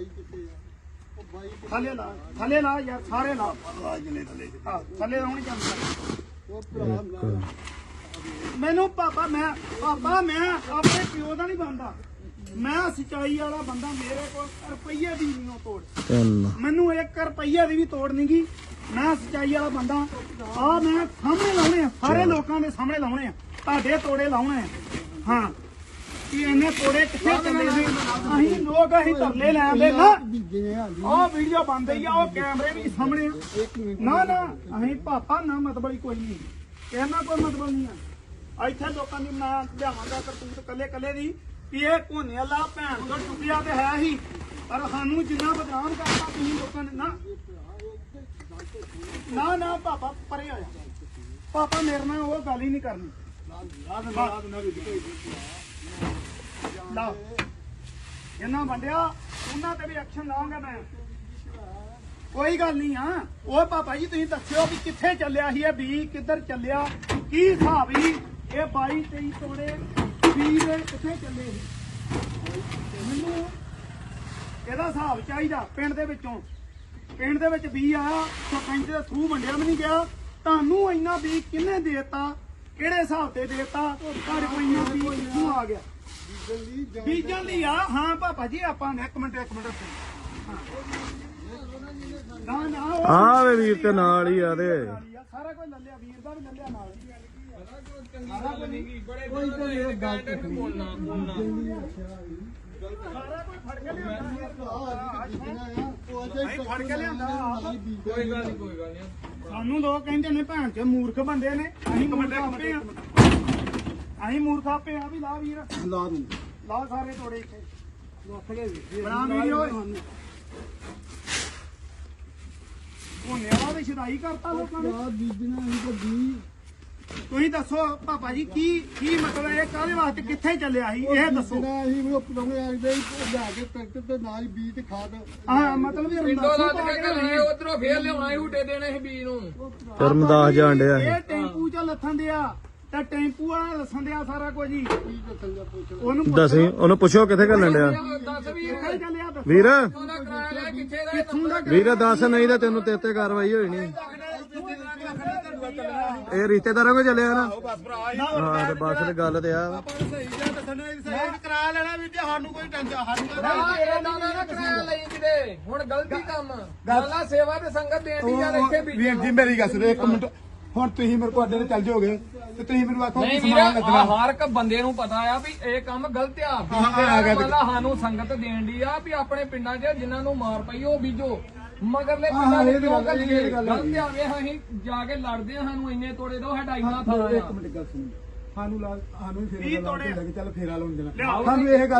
ਬਾਈ ਕਿੱਥੇ ਆ? ਉਹ ਬਾਈ ਕਿੱਥੇ ਥੱਲੇ ਲਾ ਥੱਲੇ ਲਾ ਯਾਰ ਸਾਰੇ ਲਾ। ਆ ਜਲੇ ਥੱਲੇ। ਹਾਂ ਥੱਲੇ ਲਾਉਣੀ ਚਾਹੀਦੀ ਉਹ ਭਰਾ ਮੇਰਾ ਮੈਨੂੰ ਪਾਪਾ ਮੈਂ ਪਾਪਾ ਮੈਂ ਆਪਣੇ ਪਿਓ ਦਾ ਨਹੀਂ ਬੰਦਾ। ਮੈਂ ਸਚਾਈ ਵਾਲਾ ਬੰਦਾ ਮੇਰੇ ਕੋਲ ਰੁਪਈਏ ਦੀ ਨਹੀਂ ਉਹ ਤੋੜ। ਤਿੰਨ। ਮੈਨੂੰ 1 ਰੁਪਈਏ ਦੀ ਵੀ ਤੋੜ ਨਹੀਂ ਗਈ ਮੈਂ ਸਚਾਈ ਵਾਲਾ ਬੰਦਾ। ਆ ਮੈਂ ਸਾਹਮਣੇ ਲਾਉਣੇ ਆ ਸਾਰੇ ਲੋਕਾਂ ਦੇ ਸਾਹਮਣੇ ਲਾਉਣੇ ਆ। ਤੁਹਾਡੇ ਤੋੜੇ ਲਾਉਣੇ ਆ। ਹਾਂ। ਕਿ ਇਹਨੇ ਤੋੜੇ ਕਿੱਥੇ ਚੱਲੇ ਨੇ? ਅਸੀਂ ਲੋਕ ਅਸੀਂ ਤਰਲੇ ਲੈਂਦੇ ਨਾ। ਜਿਵੇਂ ਵੀਡੀਓ ਬੰਦ ਹੀ ਆ, ਉਹ ਕੈਮਰੇ ਵੀ ਸਾਹਮਣੇ ਆ। ਨਾ ਨਾ, ਅਸੀਂ ਪਾਪਾ ਨਾ ਮਤਲਬ ਕੋਈ ਨਹੀਂ। ਕਹਿਣਾ ਕੋਈ ਮਤਲਬ ਨਹੀਂ ਆ। ਇੱਥੇ ਲੋਕਾਂ ਦੀ ਮੈਂ ਲਿਆਵਾਂਗਾ ਕਰਤੂਤ ਕੱਲੇ ਕੱਲੇ ਦੀ ਵੀ ਇਹ ਕੋਨੇ ਵਾਲਾ ਭੈਣ ਤੋਂ ਟੁੱਟਿਆ ਤੇ ਹੈ ਹੀ। ਪਰ ਸਾਨੂੰ ਜਿੰਨਾ ਬਦਨਾਮ ਕਰਤਾ ਤੁਸੀਂ ਲੋਕਾਂ ਨੇ ਨਾ। ਨਾ ਨਾ ਪਾਪਾ ਪਰੇ ਹੋਇਆ ਪਾਪਾ ਮੇਰੇ ਨਾਲ ਉਹ ਗੱਲ ਹੀ ਨਹੀਂ ਕਰਨੀ। ਲਾ ਇਹਨਾਂ ਵੰਡਿਆ, ਉਹਨਾਂ ਤੇ ਵੀ ਐਕਸ਼ਨ ਲਾਵਾਂਗਾ ਮੈਂ। ਕੋਈ ਗੱਲ ਨਹੀਂ ਆ। ਉਹ ਪਾਪਾ ਜੀ, ਤੁਸੀਂ ਦੱਸਿਓ ਵੀ ਕਿੱਥੇ ਚੱਲਿਆ ਸੀ ਇਹ ਬੀ ਕਿੱਧਰ ਚੱਲਿਆ, ਕੀ ਹਿਸਾਬ ਸੀ? ਇਹ 22 23 ਤੋੜੇ ਬੀ ਦੇ ਕਿੱਥੇ ਚੱਲੇ ਸੀ? ਮੈਨੂੰ ਇਹਦਾ ਹਿਸਾਬ ਚਾਹੀਦਾ ਪਿੰਡ ਦੇ ਵਿੱਚੋਂ। ਪਿੰਡ ਦੇ ਵਿੱਚ ਬੀ ਆਇਆ, ਸਰਪੰਚ ਦੇ ਥਰੂ ਵੰਡਿਆ ਵੀ ਨਹੀਂ ਗਿਆ। ਤੁਹਾਨੂੰ ਇੰਨਾ ਬੀ ਕਿਹਨੇ ਦੇਤਾ? ਕਿਹੜੇ ਹਿਸਾਬ ਤੇ ਦੇਤਾ? ਤੁਹਾਡੇ ਕੋਲ ਇੰਨਾ ਬੀ ਕਿੱਥੋਂ ਆ ਗਿਆ। ਬੀਜਣ ਲਈ ਆ? ਹਾਂ ਪਾਪਾ ਜੀ ਆਪਾਂ ਨੇ ਇੱਕ ਮਿੰਟ ਇੱਕ ਮਿੰਟ ਹਾਂ। ਨਾ ਨਾ ਉਹ ਆ ਵੇ ਵੀਰ ਤੇ ਨਾਲ ਹੀ ਆ ਤੇ। ਸਾਰਾ ਕੁਝ ਲੱਲਿਆ ਵੀਰ ਦਾ ਵੀ ਲੱਲਿਆ ਨਾਲ ਕੋਈ ਤਾਂ ਇਹ ਗੱਲ ਸਾਰਾ ਕੁਝ ਫੜ ਕੇ ਲਿਆਂਦਾ ਆ ਜਿੱਤਣਾ ਆ ਉਹ ਅਜੇ ਨਹੀਂ, ਫੜ ਕੇ ਲਿਆਂਦਾ। ਕੋਈ ਗੱਲ ਨਹੀਂ ਕੋਈ ਗੱਲ ਸਾਨੂੰ ਲੋਕ ਕਹਿੰਦੇ ਨੇ ਭੈਣ ਚ ਮੂਰਖ ਬੰਦੇ ਨੇ। ਅਸੀਂ ਮੂਰਖ ਆਪੇ ਆ। ਅਸੀਂ ਮੂਰਖ ਆਪੇ ਆ ਵੀ ਲਾ ਵੀਰ। ਲਾ ਦੂੰ। ਲਾ ਸਾਰੇ ਤੋੜੇ ਇੱਥੇ। ਬਣਾ ਵੀਡੀਓ ਉਹਨੇ ਵਾਲਾ ਵੀ ਸ਼ਦਾਈ ਕਰਤਾ ਲੋਕਾਂ ਨੇ। ਆ ਬੀਜਣਾ ਅਸੀਂ ਤਾਂ ਬੀ ਤੁਸੀਂ ਦੱਸੋ ਪਾਪਾ ਜੀ ਕੀ ਕੀ ਮਤਲਬ ਹੈ ਕਾਹਦੇ ਵਾਸਤੇ ਕਿੱਥੇ ਚੱਲਿਆ ਸੀ? ਇਹ ਦੱਸੋ। ਬੀਜਣਾ ਅਸੀਂ ਉਹ ਪਰੋਣੇ ਆਖਦੇ ਜਾ ਕੇ ਟਰੈਕਟਰ ਤੇ ਨਾਲ ਹੀ ਬੀਜ ਤੇ ਖਾਦ। ਹਾਂ ਮਤਲਬ ਇਹ ਪਿੰਡੋਂ ਲੱਦ ਕੇ ਘਰੇ ਉਧਰੋਂ ਫੇਰ ਲਿਆਉਣਾ ਸੀ ਹੂਟੇ ਦੇਣੇ ਸੀ ਬੀਜ ਨੂੰ। ਧਰਮਦਾਸ ਜਾਣ ਡਿਆ ਇਹ। ਇਹ ਟੈਂਪੂ ਚ ਲੱਥਣ ਦਿਆ ਤੇ ਟੈਂਪੂ ਵਾਲਾ ਲੱਥਣ ਦਿਆ ਸਾਰਾ ਕੁਝ ਹੀ। ਉਹਨੂੰ ਪੁੱਛੋ, ਦਸੀਂ ਉਹਨੂੰ ਪੁੱਛੋ ਕਿੱਥੇ ਘੱਲਣ ਡਿਆ। ਦੱਸ ਵੀਰ। ਕਿੱਥੇ ਚੱਲਿਆ ਦੱਸੋ। ਵੀਰ। ਉਹਦਾ ਕਿਰਾਇਆ ਲਿਆ ਕਿੱਥੇ ਦਾ ਇਹ ਕਿੱਥੋਂ ਦਾ ਵੀਰ ਦੱਸ ਨਹੀਂ ਤਾਂ ਤੈਨੂੰ ਤੇਰੇ ਤੇ ਕਾਰਵਾਈ ਹੋਈ ਨਹੀਂ ਇਹ ਰਿਸ਼ਤੇਦਾਰਾਂ ਕੋ ਚੱਲਿਆ ਨਾ। ਹਾਂ ਤੇ ਬਸ ਤੇ ਗੱਲ ਤੇ ਆ। ਕਰਾ ਲੈਣਾ ਵੀ ਤੇ ਸਾਨੂੰ ਕੋਈ ਟੈਨਸ਼ਨ ਸਾਨੂੰ ਨਾ ਇਹ ਦਾਦਾ ਨਾ ਕਿਰਾਇਆ ਲਈ ਕਿਤੇ। ਹੁਣ ਗਲਤੀ ਕੰਮ। ਗੱਲਾਂ ਸੇਵਾ ਤੇ ਸੰਗਤ ਦੇਣ ਦੀ ਜਾਂ ਇੱਥੇ ਵੀਰ ਬੀਜਣਾ ਜੀ ਮੇਰੀ ਗੱਲ ਸੁਣੋ ਇੱਕ ਮਿੰਟ। ਹੁਣ ਤੁਸੀਂ ਮੇਰੇ ਕੋਲ ਅੱਡੇ ਤੇ ਚੱਲ ਜਾਓਗੇ ਤੇ ਤੁਸੀਂ ਮੈਨੂੰ ਆਖੋ ਕਿ ਵੀਰ ਸਮਾਨ ਲੱਗਣਾ। ਆਹ ਹਰ ਇੱਕ ਬੰਦੇ ਨੂੰ ਪਤਾ ਆ ਵੀ ਇਹ ਕੰਮ ਗਲਤ ਆ। ਮਤਲਬ ਸਾਨੂੰ ਸੰਗਤ ਦੇਣ ਦੀ ਆ ਵੀ ਆਪਣੇ ਪਿੰਡਾਂ 'ਚ ਜਿਨ੍ਹਾਂ ਨੂੰ ਮਾਰ ਪਈ ਉਹ ਬੀਜੋ। ਮਗਰਲੇ ਪਿੰਡਾਂ ਦੇ ਕਿਉਂ ਕੱਢੀਏ ਗਲਤ ਆ ਵੇ ਅਸੀਂ ਜਾ ਕੇ ਲੜਦੇ ਆ ਸਾਨੂੰ ਇੰਨੇ ਤੋੜੇ ਦੋ ਸਾਡਾ ਇੰਨਾ ਥਾਂ ਇੱਕ ਮਿੰਟ ਗੱਲ ਸੁਣੋ। ਸਾਨੂੰ ਲਾ ਸਾਨੂੰ ਫੇਰਾ ਚੱਲ ਫੇਰਾ ਲਾਉਣ ਦੇਣਾ। ਲਿਆਓ। ਸਾਨੂੰ ਇਹ ਗੱਲ